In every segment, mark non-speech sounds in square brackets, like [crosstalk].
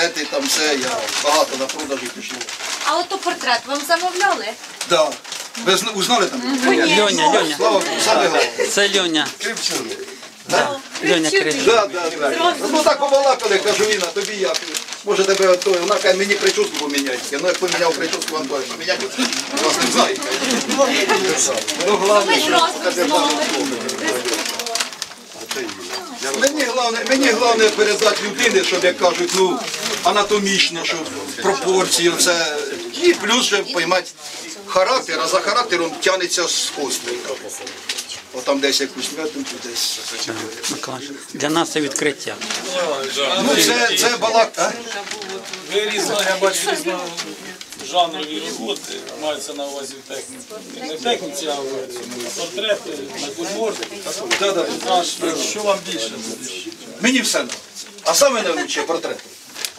портрети, там все, я багато на продажі пішло. А ото портрет вам замовляли? Да. Ви зна- узнали там? Льоня, Льоня. Слава Богу, саме головне. Це Льоня. Кривчуни. Льоня. Да, да, да. Ну так побалакали, кажу, Віна, тобі як? Може тебе вона каже, мені прическу поміняйте. Ну як поміняв прическу, теж поміняйте. Вас не знаю. Ну, головне, що покажи. Мені головне, мені головне передати людини, щоб як кажуть, ну анатомічно, щоб пропорції, це і плюс ще поймати характер, а за характером тягнеться з хостою. Отам десь якусь м'ятинку, десь. Для нас це відкриття. Ну це, це балак. А? Ви різно, я бачу, різно жанрові роботи, маються на увазі в техніці. Не в техніці, а в цьому. портрети, натюрморти. Да, да. Наш, що вам більше? Мені все. А саме найкраще портрет.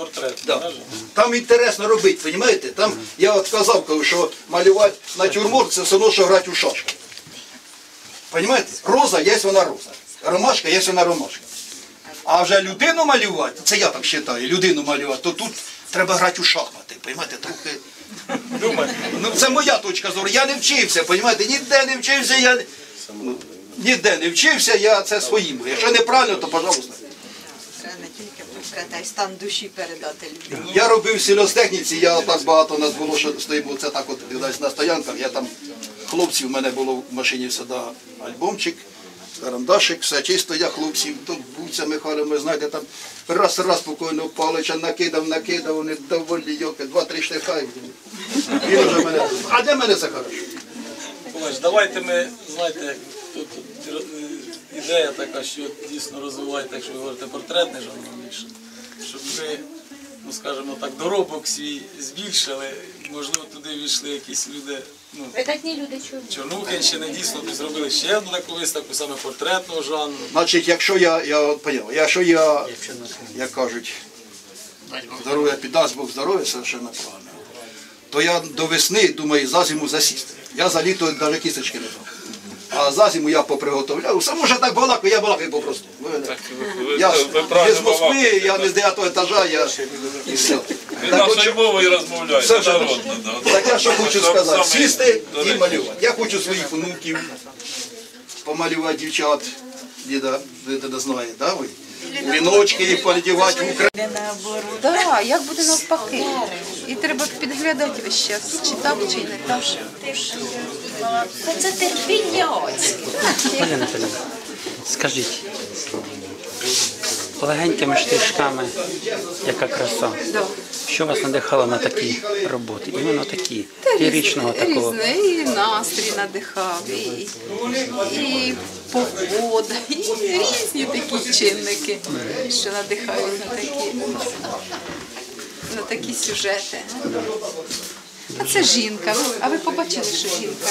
Портрет. Да. Там інтересно робити, розумієте? Там я от казав, кажу, що малювати натюрморт це все одно, що грати у шашки. Розумієте? Роза є вона роза. Ромашка є вона ромашка. А вже людину малювати, це я так вважаю, людину малювати, то тут треба грати у шахмати, розумієте, трохи. Думаю. Ну це моя точка зору. Я не вчився, розумієте, ніде не вчився, я ніде не вчився, я це своїм. Якщо неправильно, то пожалуйста. Треба не тільки портрет, а й стан душі передати людині. Я робив в сільгосптехніці, я так багато нас було, що стоїмо, це так от десь на стоянках, я там хлопців, в мене було в машині всегда альбомчик, карандашик, все чисто, я хлопців, то буця Михайло, ви знаєте, там раз раз спокійно Павловича накидав, накидав, вони доволі йоки, два-три штиха. і Він вже мене, а для мене це хорошо. Давайте ми, знаєте, тут е, ідея така, що дійсно розвиваєте, якщо ви говорите портретний жанр більше, ми, ну скажімо так, доробок свій збільшили, можливо, туди війшли якісь люди, ну, Видатні люди чули. Чорнухинщини, дійсно тут зробили ще одну таку виставку, саме портретного жанру. Значить, якщо я, я от поняв, якщо я, як кажуть, здоров'я піддасть Бог здоров'я, совершенно правильно, то я до весни думаю за зиму засісти. Я за літо навіть кісточки не брав. А за зиму я поприготовляв. Сам може так балакаю, я балакаю попросту. Ви- Я ж не з Москви, я не з 9 етажа, я і все. Він Так, от, нашою мовою розмовляє, Все це народно. да. так я що хочу Сам- сказати, саме, сісти і малювати. Я хочу своїх внуків помалювати дівчат, діда, ви не знаєте, да, ви? Віночки їх подівати в Україну. Так, як буде навпаки. І треба підглядати весь час, чи так, чи не так. Та це терпіння Анатолійовна, скажіть, легенькими штришками, яка краса. Що вас надихало на такі роботи? Іменно такі, ліричного такого. Різне, і настрій надихав, і, і погода, і різні такі чинники, що надихають на такі, на такі сюжети. А це жінка. А ви побачили, що жінка?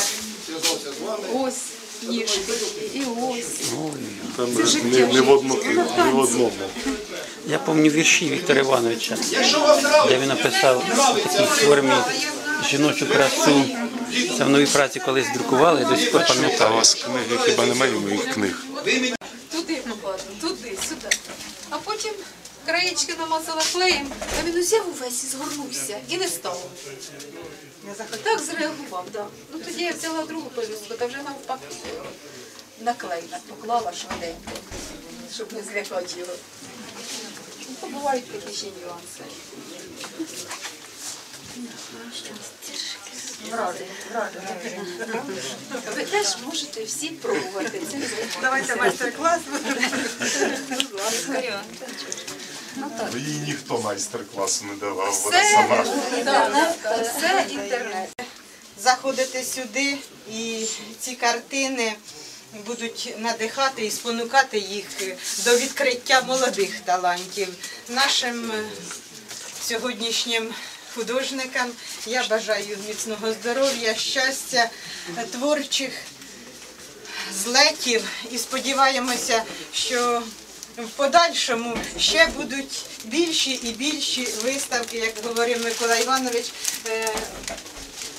Ось ніжки, і ось. Це життя. Не в одному. Не в одному. Я пам'ятаю вірші Віктора Івановича, де він написав в такій формі жіночу красу. Це в новій праці колись друкували, до сих пор Та у вас книги хіба немає моїх книг? Туди покладемо, туди, сюди. А потім краєчки намазала клеєм, а він узяв увесь і згорнувся і не стало. Так зреагував, так. Ну тоді я взяла другу пелюстку, та вже навпаки наклей поклала швиденько, щоб не злякати його. Ну, бувають такі ще нюанси. Ви теж можете всі пробувати. Цим займатися. Давайте майстер-клас. Їй ніхто майстер-класу не давав, вона сама. все інтернет. Заходите сюди і ці картини будуть надихати і спонукати їх до відкриття молодих талантів. Нашим сьогоднішнім художникам я бажаю міцного здоров'я, щастя, творчих злетів і сподіваємося, що в подальшому ще будуть більші і більші виставки, як говорив Микола Іванович. Е,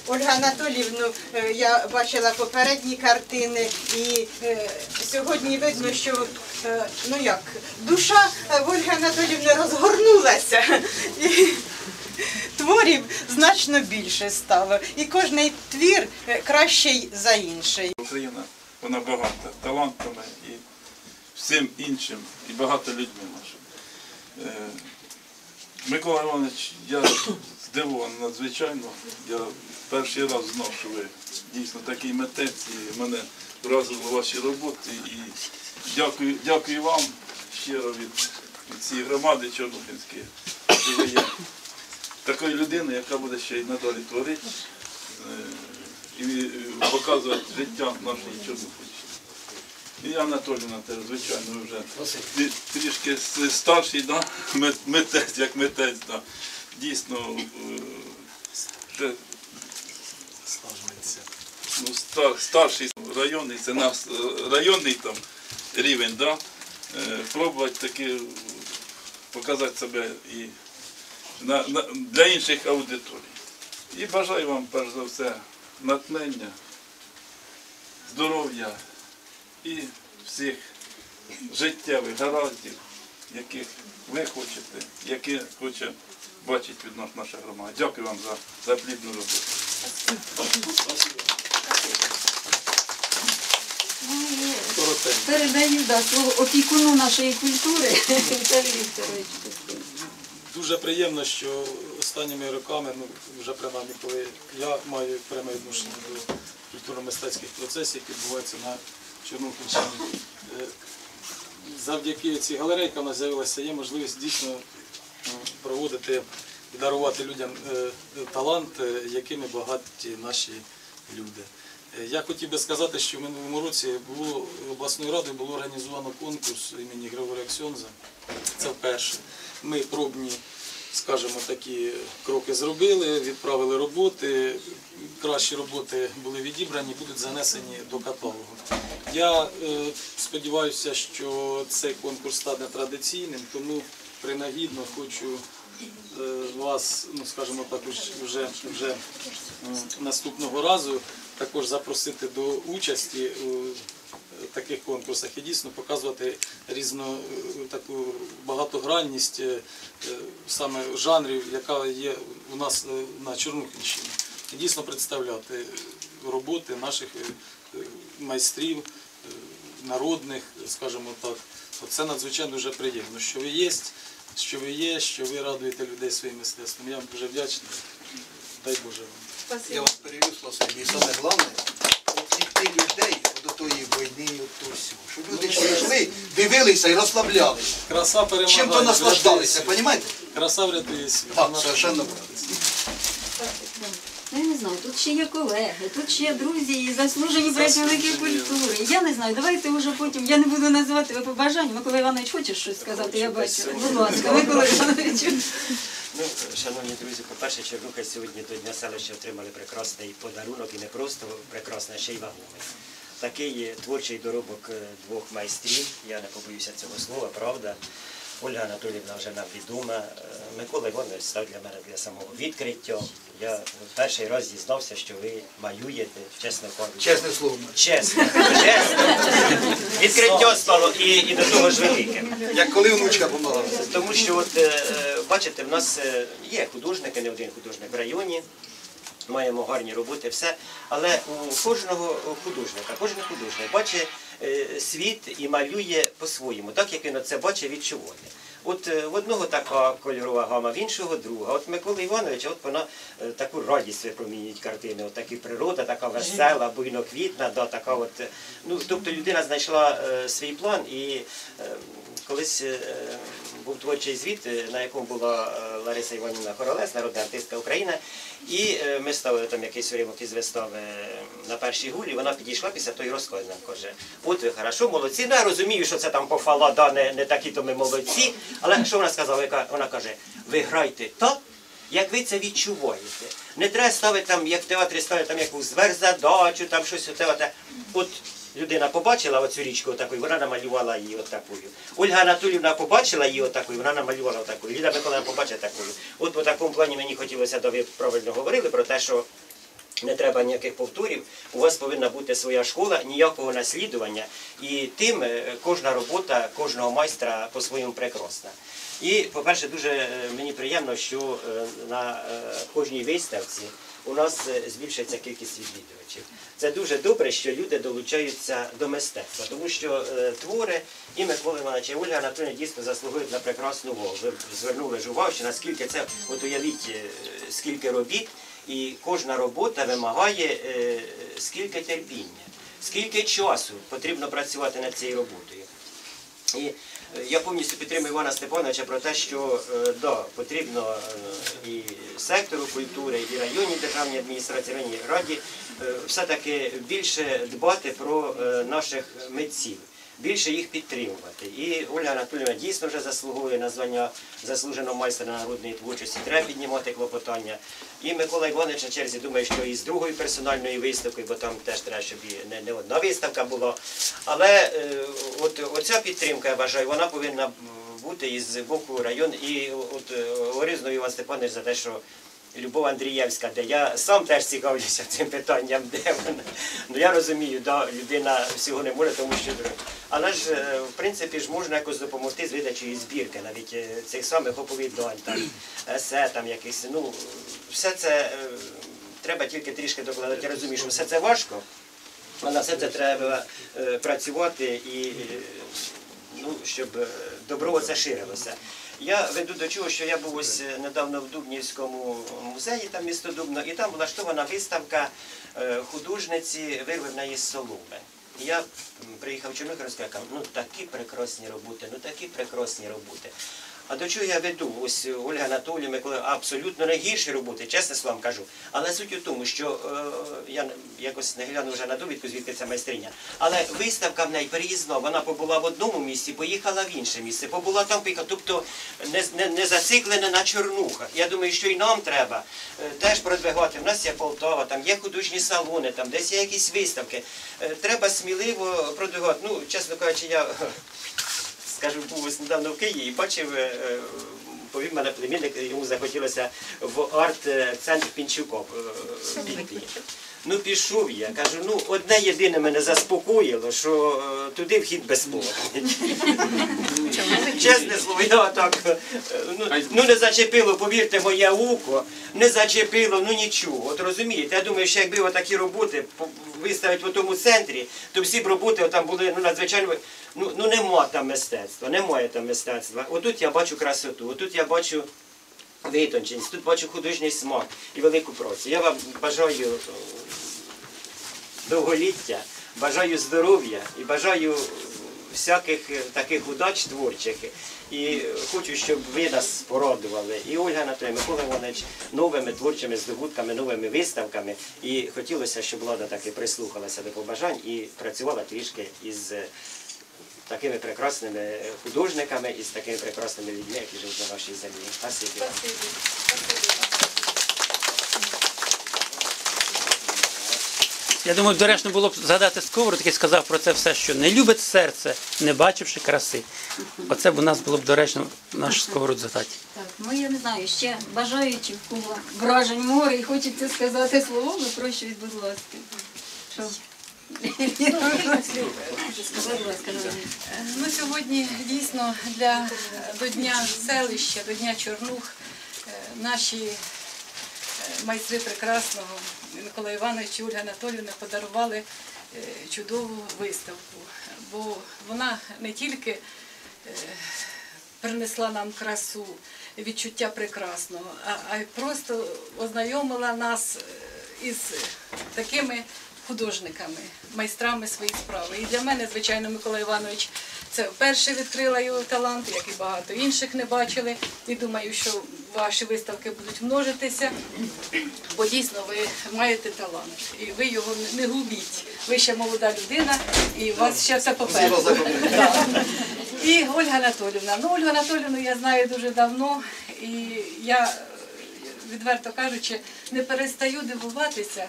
Ольга Анатоліївну, е, я бачила попередні картини, і е, сьогодні видно, що ну як душа Ольги Анатоліївни розгорнулася. І значно більше стало. І кожний твір кращий за інший. Україна вона багата талантами всім іншим, і багато людьми нашими. Е, Микола Іванович, я здивований надзвичайно. Я перший раз знав, що ви дійсно такий митець, і мене вразили ваші роботи. І дякую, дякую вам щиро від, від цієї громади Чорнухинської, що ви є такою людиною, яка буде ще й надалі творити е, і показувати життя нашої Чорнухинщини. І Анатоліна теж, звичайно, вже трішки старший, да? митець, як митець, да? дійсно е, вже ну, ста- старший районний, це наш е, районний там рівень, да? е, пробувати таки показати себе і на, на, для інших аудиторій. І бажаю вам перш за все натхнення, здоров'я і всіх життєвих гараздів, яких ви хочете, які хоче бачити від нас наша громада. Дякую вам за, за плідну роботу. Передаю да, слово опікуну нашої культури Віталію Вікторовичу. Дуже приємно, що останніми роками, ну вже принаймні, коли я маю пряме відношення до культурно-мистецьких процесів, які відбуваються на Чорнухівщині. е, Завдяки цій галереї, яка в нас з'явилася, є можливість дійсно е, проводити і дарувати людям е, талант, якими багаті наші люди. Я хотів би сказати, що в минулому році було обласною радою було організовано конкурс імені Григорія Ксьонза. Це вперше. Ми пробні, скажімо, такі кроки зробили, відправили роботи. Кращі роботи були відібрані, будуть занесені до каталогу. Я е, сподіваюся, що цей конкурс стане традиційним, тому принагідно хочу е, вас, ну скажімо так, вже, вже наступного разу також запросити до участі у таких конкурсах і дійсно показувати різну е, таку багатогранність е, е, саме жанрів, яка є у нас на Чорнухівщині. І дійсно представляти роботи наших майстрів, народних, скажімо так. Це надзвичайно дуже приємно, що ви є, що ви є, що ви радуєте людей своїм мистецтвом. Я вам дуже вдячний. Дай Боже вам. Я вас перевів. І саме головне, обтікти людей до тої війни, от то всього. Щоб люди прийшли, дивилися і розслаблялися. Краса перемагає. Чим то наслаждалися, розумієте? Краса врятує світ. Так, совершенно правильно. Ну, я не знаю, тут ще є колеги, тут ще є друзі і заслужені працівники культури. Я не знаю, давайте вже потім, я не буду називати ви побажання. Микола Іванович, хочеш щось сказати? Я бачу. Будь ласка, Микола Іванович. Шановні друзі, по-перше, Чернуха сьогодні до Дня селища отримали прекрасний подарунок і не просто прекрасний, а ще й вагомий. Такий творчий доробок е, двох майстрів, я не побоюся цього слова, правда. Ольга Анатоліївна вже нам відома. Е, Микола Іванович став для мене для самого відкриття. Я перший раз дізнався, що ви малюєте, чесно кажучи. Чесне слово. Чесно, чесно. Відкриття стало і, і до того ж велике. Як коли внучка помагала. Тому що, от, е, е, бачите, в нас є художники, не один художник в районі, маємо гарні роботи, все. Але у кожного художника, кожен художник бачить е, світ і малює по-своєму, так як він це бачить, відчуває. От е, в одного така кольорова гама, в іншого друга. От Микола Іванович, от вона е, таку радість випромінюють картини. От такі природа, така весела, буйноквітна, да, така от. Ну, тобто людина знайшла е, свій план і е, колись е, був творчий звіт, е, на якому була е, Лариса Іванівна Королець, народна артистка України. І ми ставили там якийсь уривок із вистави на першій гулі. Вона підійшла після того і розказує нам, каже, от ви хорошо, молодці. Ну я розумію, що це там пофала, да, не, не такі то ми молодці. Але що вона сказала? Вона каже, ви грайте так, як ви це відчуваєте. Не треба ставити там, як в театрі ставить там якусь зверзадачу, там щось оте. От людина побачила оцю річку отакою, вона намалювала її отакою. Ольга Анатолівна побачила її отакою, вона намалювала отакою. Ліда Миколаївна побачила такою. От по такому плані мені хотілося, да ви правильно говорили про те, що не треба ніяких повторів. У вас повинна бути своя школа, ніякого наслідування. І тим е, кожна робота кожного майстра по-своєму прекрасна. І, по-перше, дуже е, мені приємно, що е, на кожній виставці у нас збільшується кількість відвідувачів. Це дуже добре, що люди долучаються до мистецтва, тому що твори і Микола Іванович, і Ольга Анатолійовна дійсно заслугують на прекрасну увагу. Ви звернули ж увагу, що наскільки це, от уявіть, скільки робіт, і кожна робота вимагає е, скільки терпіння, скільки часу потрібно працювати над цією роботою. І е, я повністю підтримую Івана Степановича про те, що е, да, потрібно е, і сектору культури, і районній державній адміністрації, районній раді е, все-таки більше дбати про е, наших митців. Більше їх підтримувати. І Ольга Анатолійовна дійсно вже заслуговує на звання заслуженого майстра народної творчості. Треба піднімати клопотання. І Микола Іванович на черзі думає, що і з другою персональною виставкою, бо там теж треба, щоб не, не одна виставка була. Але е, от оця підтримка, я вважаю, вона повинна бути із боку району. І от е, говорив знову Іван Степанович за те, що Любов Андрієвська, де я сам теж цікавлюся цим питанням, де вона. Ну я розумію, да, людина всього не може, тому що друге. Але ж е, в принципі ж можна якось допомогти з видачею збірки, навіть е, цих самих оповідань, там, есе, там якихось. Ну, все це е, треба тільки трішки докладати. Я розумію, що все це важко, але на все це треба працювати і ну, щоб добро це ширилося. Я веду до чого, що я був ось е, недавно в Дубнівському музеї, там місто Дубно, і там влаштована виставка е, художниці вирвана із соломи. Я приїхав в Чорнохорську, і кажу, ну такі прекрасні роботи, ну такі прекрасні роботи. А до чого я веду? Ось Ольга Анатолій, Микола, абсолютно не гірші роботи, чесно вам кажу. Але суть у тому, що е, я якось не глянув вже на довідку, звідки ця майстриня. Але виставка в неї переїзна, вона побула в одному місці, поїхала в інше місце, побула там, поїхала. Тобто не, не, не зациклена на чорнухах. Я думаю, що і нам треба е, теж продвигати. У нас є Полтава, там є художні салони, там десь є якісь виставки. Е, треба сміливо продвигати. Ну, чесно кажучи, я [laughs] скажу, був ось недавно в Києві і бачив, е, е, повів мене племінник, йому захотілося в арт-центр Пінчуков е, піти. Ну пішов я, кажу, ну одне єдине мене заспокоїло, що туди вхід безплатний. Чесне слово, я так. Ну, ну не зачепило, повірте, моє око, не зачепило, ну нічого. От розумієте, я думаю, що якби такі роботи виставити в тому центрі, то всі б роботи там були ну, надзвичайно. Ну, ну нема там мистецтва, немає там мистецтва. Отут я бачу красоту, отут я бачу витонченість, тут бачу художній смак і велику працю. Я вам бажаю е, довголіття, бажаю здоров'я і бажаю всяких е, таких удач творчих. І хочу, щоб ви нас порадували. І Ольга Анатолій, Микола Іванович новими творчими здобутками, новими виставками. І хотілося, щоб влада таки прислухалася до побажань і працювала трішки із е, такими прекрасними художниками і з такими прекрасними людьми, які живуть на нашій землі. Спасибі. Я думаю, доречно було б згадати Сковороду, який сказав про це все, що не любить серце, не бачивши краси. Оце б у нас було б доречно наш Сковороду згадати. Так, ну я не знаю, ще бажаючи в кого вражень море і хочеться сказати словами, прошу від будь ласка. Що? Сказати, будь ласка, Галина. Ну, сьогодні дійсно для до Дня селища, до Дня Чорнух е, наші майстри прекрасного Микола Іванович і Ольга Анатоліївна подарували е, чудову виставку, бо вона не тільки е, принесла нам красу, відчуття прекрасного, а, й просто ознайомила нас е, із такими художниками, майстрами своєї справи. І для мене, звичайно, Микола Іванович це вперше відкрила його талант, як і багато інших не бачили. І думаю, що ваші виставки будуть множитися, бо дійсно ви маєте талант. І ви його не- губіть. Ви ще молода людина, і у вас ще все попереду. І Ольга Анатолівна. Ну, Ольгу Анатолівну я знаю дуже давно, і я, відверто кажучи, не перестаю дивуватися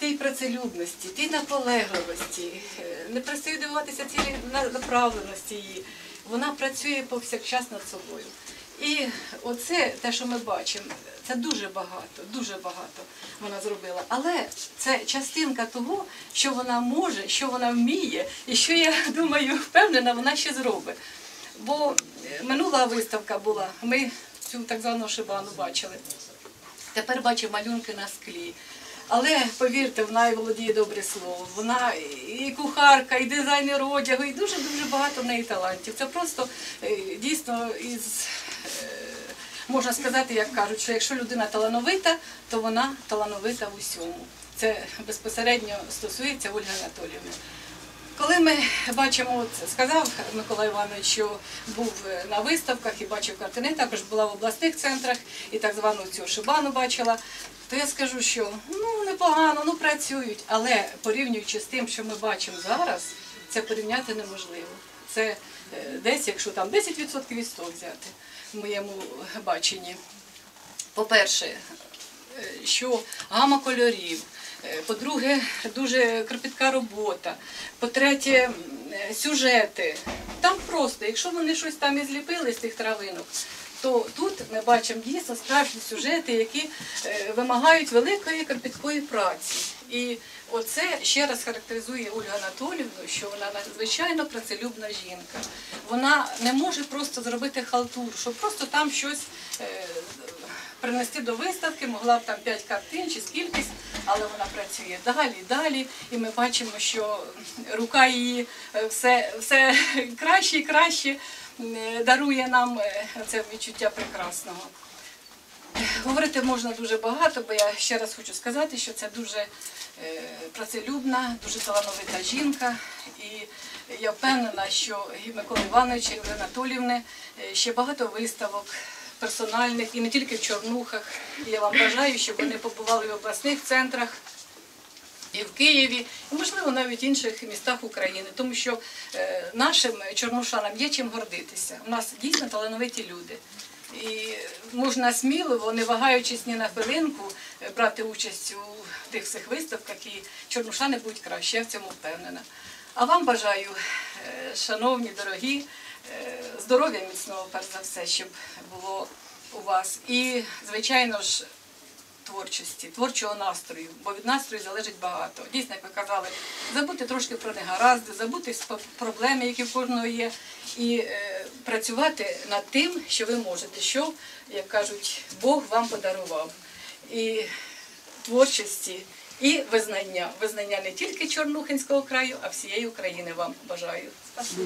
тій працелюбності, тій наполегливості, е, не перестаю дивуватися цій на- направленості її. Вона працює повсякчас над собою. І оце те, що ми бачимо, це дуже багато, дуже багато вона зробила. Але це частинка того, що вона може, що вона вміє, і що я [laughs] думаю, впевнена, вона ще зробить. Бо минула виставка була, ми цю так звану шибану бачили. Тепер бачимо малюнки на склі. Але повірте, вона і володіє добре слово. Вона і кухарка, і дизайнер одягу, і дуже дуже багато в неї талантів. Це просто е, дійсно із е, можна сказати, як кажуть, що якщо людина талановита, то вона талановита в усьому. Це безпосередньо стосується Ольги Анатоліївни. Коли ми бачимо, от сказав Микола Іванович, що був на виставках і бачив картини, також була в обласних центрах і так звану цю шибану бачила, то я скажу, що ну непогано, ну працюють, але порівнюючи з тим, що ми бачимо зараз, це порівняти неможливо. Це е, десь, якщо там 10% від 100 взяти в моєму баченні. По-перше, е, що гама кольорів. Е, По-друге, дуже кропітка робота. По-третє, е, сюжети. Там просто, якщо вони щось там і зліпили з тих травинок, то тут ми бачимо дійсно справжні сюжети, які е, вимагають великої кропіткої праці. І оце ще раз характеризує Ольгу Анатолівну, що вона надзвичайно працелюбна жінка. Вона не може просто зробити халтуру, щоб просто там щось принести до виставки, могла б там 5 картин чи скількись, але вона працює далі, далі. І ми бачимо, що рука її е, все, все [laughs] краще і краще дарує нам е, це відчуття прекрасного. Говорити можна дуже багато, бо я ще раз хочу сказати, що це дуже е, працелюбна, дуже талановита жінка. І я впевнена, що і Микола Іванович, і Ольги е, ще багато виставок персональних і не тільки в Чорнухах. Я вам бажаю, щоб вони побували в обласних центрах. І в Києві, і можливо навіть в інших містах України, тому що е, нашим чорнушанам є чим гордитися. У нас дійсно талановиті люди. І можна сміливо, не вагаючись ні на хвилинку, е, брати участь у тих всіх виставках, і чорнушани будуть краще, я в цьому впевнена. А вам бажаю, е, шановні, дорогі, здоров'я міцного, перш за все, щоб було у вас. І, звичайно ж, творчості, творчого настрою, бо від настрою залежить багато. Дійсно, як ви казали, забути трошки про негаразди, забути проблеми, які в кожного є, і е, працювати над тим, що ви можете, що, як кажуть, Бог вам подарував. І творчості, і визнання. Визнання не тільки Чорнухинського краю, а всієї України вам бажаю. Спасибо.